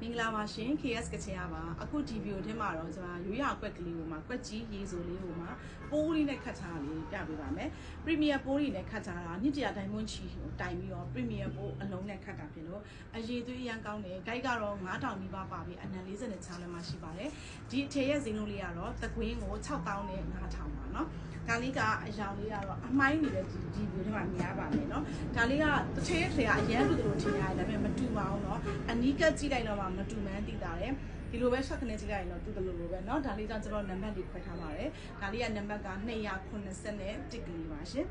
မင်္ဂလာပါရှင် KS ကချင်ရပါအခုဒီဗီဒီယိုထဲမှာတော့ကျွန်မရိုးရကွက်ကလေးကိုမှာကွက်ကြီးရေဆိုလေးကိုမှာပိုးလေးနဲ့ခတ်ထားတာလေးပြပေးပါမယ်ပရီမီယာပိုးလေးနဲ့ခတ်ထားတာနှစ်တရာဒိုင်မွန်ချီကိုတိုင်ပြီးတော့ပရီမီယာပိုးအလုံးနဲ့ခတ်တာဖြစ်လို့အရေးသွေးအရန်ကောင်းတယ်ဂိုက်ကတော့9000နီးပါးပါပြီးအနံ40နဲ့ချောင်းလည်းမှရှိပါတယ်ဒီအထည်ရဲ့ဈေးနှုန်းလေးကတော့သကွင်းကို6000နဲ့9000ပါနော်ဒါလေးကအရောင်လေးကတော့အမိုင်းနေတဲ့ဒီဒီဗီဒီယိုထဲမှာမြင်ရပါမယ်เนาะ ဒါလေးကတစ်ထည်ထည်ကအရန်တူတူထင်ရတယ်ဒါပေမဲ့မတူပါဘူးเนาะအနီးကပ်ကြည့်လိုက်တော့မှမတူမှန်းသိတာတယ်ဒီလိုပဲ shot ကနေကြည့်လိုက်ရင်တော့တူတယ်လို့လိုပဲเนาะဒါလေးကြောင့်ကျွန်တော်နံပါတ်လေးခွဲထားပါတယ်ဒါလေးကနံပါတ်က290နဲ့တစ်ကလေးပါရှင်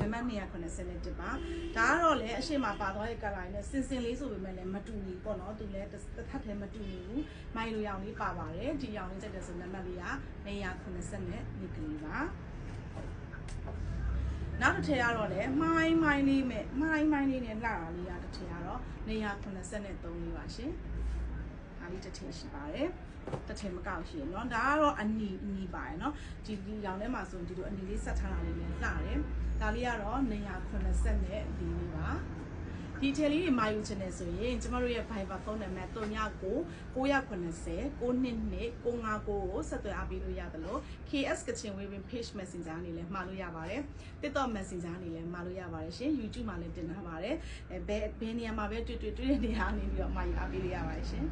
နံပါတ်290နဲ့တစ်ပါဒါကတော့လည်းအရှိမပါသွားတဲ့ color နဲ့စင်စင်လေးဆိုပေမဲ့လည်းမတူဘူးပေါ့เนาะသူလည်းတစ်ထပ်တည်းမတူဘူးမိုင်လိုရောင်လေးပါပါတယ်ဒီရောင်လေးကြိုက်တဲ့ဆိုနံပါတ်လေးက290နဲ့တစ်ကလေးပါ နောက်တစ်ထည်ကတော့လည်းမိုင်းမိုင်းလေးမဲ့မိုင်းမိုင်းလေးနဲ့လာလေးရတစ်ထည်ကတော့နေရ83လေးပါရှင်။ဒါလေးတစ်ထည်ရှိပါတယ်။တစ်ထည်မကောက်ရှိရနော်။ဒါကတော့အနီအနီပါရနော်။ဒီဒီရောင်ထဲမှာဆိုဒီလိုအနီလေးဆက်ထားတာလေးနဲ့လာတယ်။ဒါလေးကတော့နေရ84လေးပါ။ ဒီထည်လေးတွေမာယူချင်တယ်ဆိုရင်ကျမတို့ရဲ့ Viber ဖုန်းနံပါတ်39 990 922 959ကိုဆက်သွယ်အားပေးလို့ရတယ်လို့ KS ကချင် Webin Page Messenger အနေနဲ့မှာလို့ရပါတယ် TikTok Messenger အနေနဲ့မှာလို့ရပါတယ်ရှင် YouTube မှာလည်းတင်ထားပါတယ်အဲဘယ်ဘယ်နေရာမှာပဲတွေ့တွေ့တွေ့တဲ့နေရာနေပြီးတော့မှာယူအားပေးလို့ရပါတယ်ရှင်